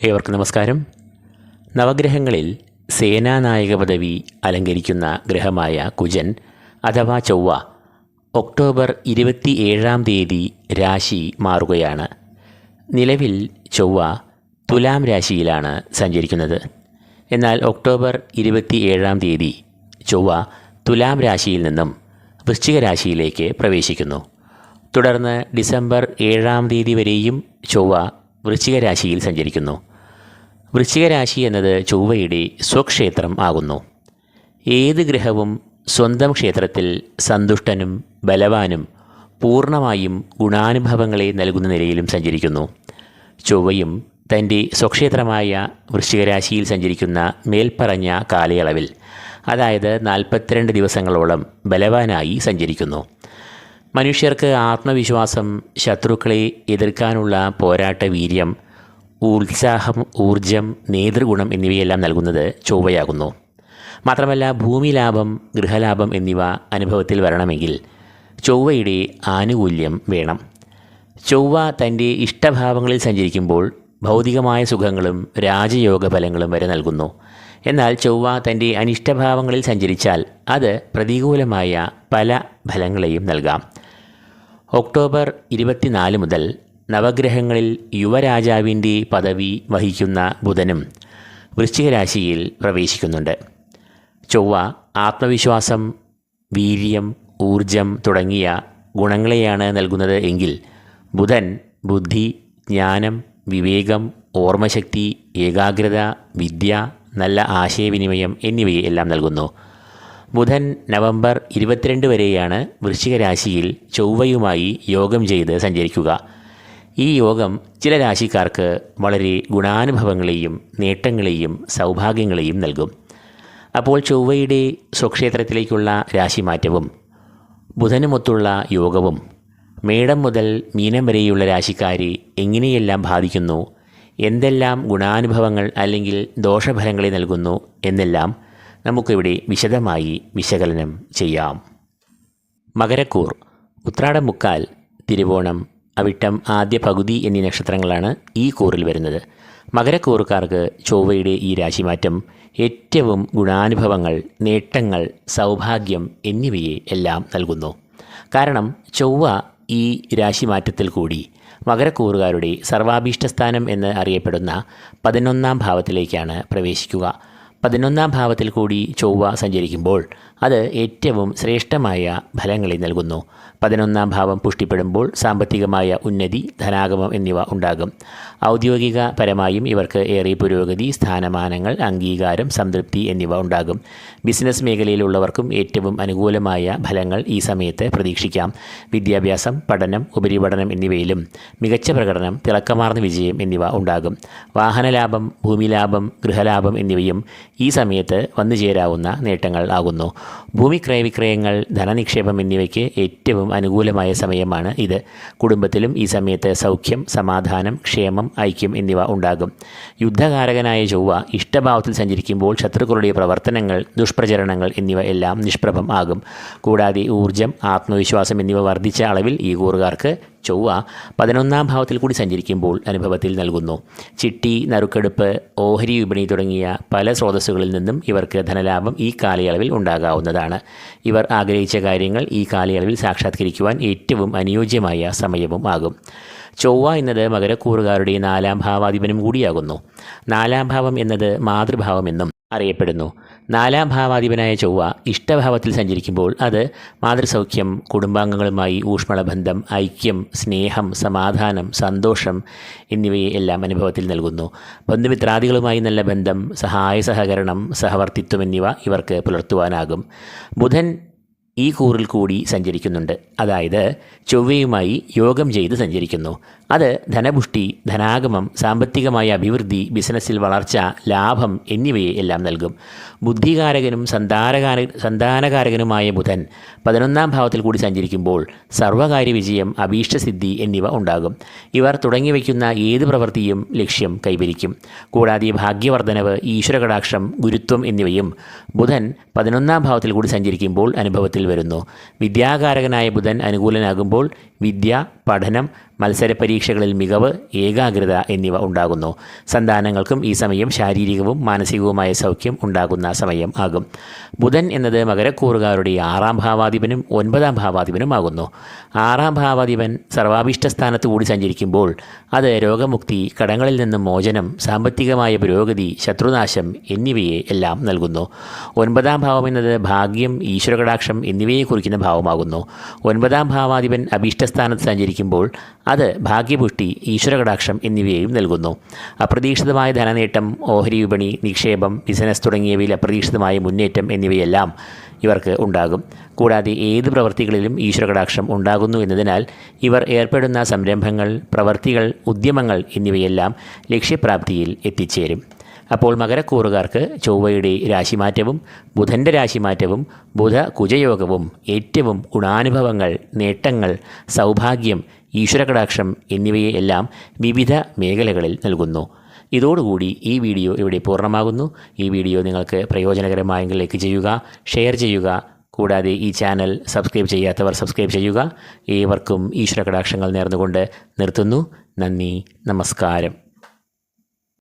ഏവർക്കും നമസ്കാരം. നവഗ്രഹങ്ങളിൽ സേനാനായക പദവി അലങ്കരിക്കുന്ന ഗ്രഹമായ കുജൻ അഥവാ ചൊവ്വ ഒക്ടോബർ ഇരുപത്തി ഏഴാം തീയതി രാശി മാറുകയാണ്. നിലവിൽ ചൊവ്വ തുലാം രാശിയിലാണ് സഞ്ചരിക്കുന്നത്. എന്നാൽ ഒക്ടോബർ ഇരുപത്തി ഏഴാം തീയതി ചൊവ്വ തുലാം രാശിയിൽ നിന്നും വൃശ്ചിക രാശിയിലേക്ക് പ്രവേശിക്കുന്നു. തുടർന്ന് ഡിസംബർ ഏഴാം തീയതി വരെയും ചൊവ്വ വൃശ്ചിക രാശിയിൽ സഞ്ചരിക്കുന്നു. വൃശ്ചികരാശി എന്നത് ചൊവ്വയുടെ സ്വക്ഷേത്രം ആകുന്നു. ഏത് ഗ്രഹവും സ്വന്തം ക്ഷേത്രത്തിൽ സന്തുഷ്ടനും ബലവാനും പൂർണമായും ഗുണാനുഭവങ്ങളെ നൽകുന്ന നിലയിലും സഞ്ചരിക്കുന്നു. ചൊവ്വയും തന്റെ സ്വക്ഷേത്രമായ വൃശ്ചികരാശിയിൽ സഞ്ചരിക്കുന്ന മേൽപ്പറഞ്ഞ കാലയളവിൽ അതായത് നാൽപ്പത്തിരണ്ട് ദിവസങ്ങളോളം ബലവാനായി സഞ്ചരിക്കുന്നു. മനുഷ്യർക്ക് ആത്മവിശ്വാസം ശത്രുക്കളെ എതിർക്കാനുള്ള പോരാട്ട വീര്യം ഉത്സാഹം ഊർജം നേതൃഗുണം എന്നിവയെല്ലാം നൽകുന്നത് ചൊവ്വയാകുന്നു. മാത്രമല്ല ഭൂമി ലാഭം ഗൃഹലാഭം എന്നിവ അനുഭവത്തിൽ വരണമെങ്കിൽ ചൊവ്വയുടെ ആനുകൂല്യം വേണം. ചൊവ്വ തന്റെ ഇഷ്ടഭാവങ്ങളിൽ സഞ്ചരിക്കുമ്പോൾ ഭൗതികമായ സുഖങ്ങളും രാജയോഗ ഫലങ്ങളും വരെ നൽകുന്നു. എന്നാൽ ചൊവ്വ തന്റെ അനിഷ്ടഭാവങ്ങളിൽ സഞ്ചരിച്ചാൽ അത് പ്രതികൂലമായ പല ഫലങ്ങളെയും നൽകാം. ഒക്ടോബർ ഇരുപത്തിനാല് മുതൽ നവഗ്രഹങ്ങളിൽ യുവരാജാവിന്റെ പദവി വഹിക്കുന്ന ബുധനും വൃശ്ചികരാശിയിൽ പ്രവേശിക്കുന്നുണ്ട്. ചൊവ്വ ആത്മവിശ്വാസം വീര്യം ഊർജം തുടങ്ങിയ ഗുണങ്ങളെയാണ് നൽകുന്നത് എങ്കിൽ ബുധൻ ബുദ്ധി ജ്ഞാനം വിവേകം ഓർമ്മശക്തി ഏകാഗ്രത വിദ്യ നല്ല ആശയവിനിമയം എന്നിവയെല്ലാം നൽകുന്നു. ബുധൻ നവംബർ ഇരുപത്തിരണ്ട് വരെയാണ് വൃശ്ചിക രാശിയിൽ ചൊവ്വയുമായി യോഗം ചെയ്ത് സഞ്ചരിക്കുക. ഈ യോഗം ചില രാശിക്കാർക്ക് വളരെ ഗുണാനുഭവങ്ങളെയും നേട്ടങ്ങളെയും സൗഭാഗ്യങ്ങളെയും നൽകും. അപ്പോൾ ചൊവ്വയുടെ സ്വക്ഷേത്രത്തിലേക്കുള്ള രാശിമാറ്റവും ബുധനുമൊത്തുള്ള യോഗവും മേടം മുതൽ മീനം വരെയുള്ള രാശിക്കാരെ എങ്ങനെയെല്ലാം ബാധിക്കുന്നു എന്തെല്ലാം ഗുണാനുഭവങ്ങൾ അല്ലെങ്കിൽ ദോഷഫലങ്ങളെ നൽകുന്നു എന്നെല്ലാം നമുക്കിവിടെ വിശദമായി വിശകലനം ചെയ്യാം. മകരക്കൂർ ഉത്രാടമുക്കാൽ തിരുവോണം അവിട്ടം ആദ്യ പകുതി എന്നീ നക്ഷത്രങ്ങളാണ് ഈ കൂറിൽ വരുന്നത്. മകരക്കൂറുകാർക്ക് ചൊവ്വയുടെ ഈ രാശിമാറ്റം ഏറ്റവും ഗുണാനുഭവങ്ങൾ നേട്ടങ്ങൾ സൗഭാഗ്യം എന്നിവയെ എല്ലാം നൽകുന്നു. കാരണം ചൊവ്വ ഈ രാശിമാറ്റത്തിൽ കൂടി മകരക്കൂറുകാരുടെ സർവാഭീഷ്ടസ്ഥാനം എന്ന് അറിയപ്പെടുന്ന പതിനൊന്നാം ഭാവത്തിലേക്കാണ് പ്രവേശിക്കുക. പതിനൊന്നാം ഭാവത്തിൽ കൂടി ചൊവ്വ സഞ്ചരിക്കുമ്പോൾ അത് ഏറ്റവും ശ്രേഷ്ഠമായ ഫലങ്ങളെ നൽകുന്നു. പതിനൊന്നാം ഭാവം പുഷ്ടിപ്പെടുമ്പോൾ സാമ്പത്തികമായ ഉന്നതി ധനാഗമം എന്നിവ ഉണ്ടാകും. ഔദ്യോഗിക പരമായും ഇവർക്ക് ഏറെ പുരോഗതി സ്ഥാനമാനങ്ങൾ അംഗീകാരം സംതൃപ്തി എന്നിവ ഉണ്ടാകും. ബിസിനസ് മേഖലയിലുള്ളവർക്കും ഏറ്റവും അനുകൂലമായ ഫലങ്ങൾ ഈ സമയത്ത് പ്രതീക്ഷിക്കാം. വിദ്യാഭ്യാസം പഠനം ഉപരിപഠനം എന്നിവയിലും മികച്ച പ്രകടനം തിളക്കമാർന്ന വിജയം എന്നിവ ഉണ്ടാകും. വാഹനലാഭം ഭൂമിലാഭം ഗൃഹലാഭം എന്നിവയും ഈ സമയത്ത് വന്നു ചേരാവുന്ന നേട്ടങ്ങൾ ആകുന്നു. ഭൂമി ക്രയവിക്രയങ്ങൾ ധനനിക്ഷേപം എന്നിവയ്ക്ക് ഏറ്റവും അനുകൂലമായ സമയമാണ് ഇത്. കുടുംബത്തിലും ഈ സമയത്ത് സൗഖ്യം സമാധാനം ക്ഷേമം ഐക്യം എന്നിവ ഉണ്ടാകും. യുദ്ധകാരകനായ ചൊവ്വ ഇഷ്ടഭാവത്തിൽ സഞ്ചരിക്കുമ്പോൾ ശത്രുക്കളുടെ പ്രവർത്തനങ്ങൾ ദുഷ്പ്രചരണങ്ങൾ എന്നിവ എല്ലാം നിഷ്പ്രഭം ആകും. കൂടാതെ ഊർജം ആത്മവിശ്വാസം എന്നിവ വർദ്ധിച്ച അളവിൽ ഈ കൂറുകാർക്ക് ചൊവ്വ പതിനൊന്നാം ഭാവത്തിൽ കൂടി സഞ്ചരിക്കുമ്പോൾ അനുഭവത്തിൽ നൽകുന്നു. ചിട്ടി നറുക്കെടുപ്പ് ഓഹരി വിപണി തുടങ്ങിയ പല സ്രോതസ്സുകളിൽ നിന്നും ഇവർക്ക് ധനലാഭം ഈ കാലയളവിൽ ഉണ്ടാകാവുന്നതാണ്. ഇവർ ആഗ്രഹിച്ച കാര്യങ്ങൾ ഈ കാലയളവിൽ സാക്ഷാത്കരിക്കുവാൻ ഏറ്റവും അനുയോജ്യമായ സമയവും ആകും. ചൊവ്വ എന്നത് മകരക്കൂറുകാരുടെ നാലാം ഭാവാധിപനും കൂടിയാകുന്നു. നാലാം ഭാവം എന്നത് മാതൃഭാവമെന്നും അറിയപ്പെടുന്നു. നാലാം ഭാവാധിപനായ ചൊവ്വ ഇഷ്ടഭാവത്തിൽ സഞ്ചരിക്കുമ്പോൾ അത് മാതൃസൗഖ്യം കുടുംബാംഗങ്ങളുമായി ഊഷ്മളബന്ധം ഐക്യം സ്നേഹം സമാധാനം സന്തോഷം എന്നിവയെ എല്ലാം അനുഭവത്തിൽ നൽകുന്നു. ബന്ധുമിത്രാദികളുമായി നല്ല ബന്ധം സഹായ സഹകരണം സഹവർത്തിത്വം എന്നിവ ഇവർക്ക് പുലർത്തുവാനാകും. ബുധൻ ഈ കൂറിൽ കൂടി സഞ്ചരിക്കുന്നുണ്ട്. അതായത് ചൊവ്വയുമായി യോഗം ചെയ്ത് സഞ്ചരിക്കുന്നു. അത് ധനപുഷ്ടി ധനാഗമം സാമ്പത്തികമായ അഭിവൃദ്ധി ബിസിനസ്സിൽ വളർച്ച ലാഭം എന്നിവയെ എല്ലാം നൽകും. ബുദ്ധികാരകനും സന്താനകാര സന്താനകാരകനുമായ ബുധൻ പതിനൊന്നാം ഭാവത്തിൽ കൂടി സഞ്ചരിക്കുമ്പോൾ സർവകാര്യ വിജയം അഭീഷ്ടസിദ്ധി എന്നിവ ഉണ്ടാകും. ഇവർ തുടങ്ങി വയ്ക്കുന്ന ഏത് പ്രവൃത്തിയും ലക്ഷ്യം കൈവരിക്കും. കൂടാതെ ഭാഗ്യവർദ്ധനവ് ഈശ്വരകടാക്ഷം ഗുരുത്വം എന്നിവയും ബുധൻ പതിനൊന്നാം ഭാവത്തിൽ കൂടി സഞ്ചരിക്കുമ്പോൾ അനുഭവത്തിൽ വരുന്നു. വിദ്യാകാരകനായ ബുധൻ അനുകൂലനാകുമ്പോൾ വിദ്യ പഠനം മത്സര പരീക്ഷ പരീക്ഷകളിൽ മികവ് ഏകാഗ്രത എന്നിവ ഉണ്ടാകുന്നു. സന്താനങ്ങൾക്കും ഈ സമയം ശാരീരികവും മാനസികവുമായ സൗഖ്യം ഉണ്ടാകുന്ന സമയം ആകും. ബുധൻ എന്നത് മകരക്കൂറുകാരുടെ ആറാം ഭാവാധിപനും ഒൻപതാം ഭാവാധിപനുമാകുന്നു. ആറാം ഭാവാധിപൻ സർവാഭിഷ്ട സ്ഥാനത്ത് കൂടി സഞ്ചരിക്കുമ്പോൾ അത് രോഗമുക്തി കടങ്ങളിൽ നിന്നും മോചനം സാമ്പത്തികമായ പുരോഗതി ശത്രുനാശം എന്നിവയെ എല്ലാം നൽകുന്നു. ഒൻപതാം ഭാവം എന്നത് ഭാഗ്യം ഈശ്വരകടാക്ഷം എന്നിവയെ കുറിക്കുന്ന ഭാവമാകുന്നു. ഒൻപതാം ഭാവാധിപൻ അഭീഷ്ടസ്ഥാനത്ത് സഞ്ചരിക്കുമ്പോൾ അത് ഭാഗ്യപുഷ്ടി ഈശ്വരകടാക്ഷം എന്നിവയെയും നൽകുന്നു. അപ്രതീക്ഷിതമായ ധനനേട്ടം ഓഹരി വിപണി നിക്ഷേപം ബിസിനസ് തുടങ്ങിയവയിൽ അപ്രതീക്ഷിതമായ മുന്നേറ്റം എന്നിവയെല്ലാം ഇവർക്ക് ഉണ്ടാകും. കൂടാതെ ഏത് പ്രവൃത്തികളിലും ഈശ്വരകടാക്ഷം ഉണ്ടാകുന്നു എന്നതിനാൽ ഇവർ ഏർപ്പെടുന്ന സംരംഭങ്ങൾ പ്രവൃത്തികൾ ഉദ്യമങ്ങൾ എന്നിവയെല്ലാം ലക്ഷ്യപ്രാപ്തിയിൽ എത്തിച്ചേരും. അപ്പോൾ മകരക്കൂറുകാർക്ക് ചൊവ്വയുടെ രാശിമാറ്റവും ബുധന്റെ രാശിമാറ്റവും ബുധ കുജയോഗവും ഏറ്റവും ഗുണാനുഭവങ്ങൾ നേട്ടങ്ങൾ സൗഭാഗ്യം ഈശ്വരകടാക്ഷം എന്നിവയെല്ലാം വിവിധ മേഖലകളിൽ നൽകുന്നു. ഇതോടുകൂടി ഈ വീഡിയോ ഇവിടെ പൂർണമാകുന്നു. ഈ വീഡിയോ നിങ്ങൾക്ക് പ്രയോജനകരമായെങ്കിൽ ലൈക്ക് ചെയ്യുക ഷെയർ ചെയ്യുക. കൂടാതെ ഈ ചാനൽ സബ്സ്ക്രൈബ് ചെയ്യാത്തവർ സബ്സ്ക്രൈബ് ചെയ്യുക. ഏവർക്കും ഈശ്വര കടാക്ഷങ്ങൾ നേർന്നുകൊണ്ട് നിർത്തുന്നു. നന്ദി നമസ്കാരം.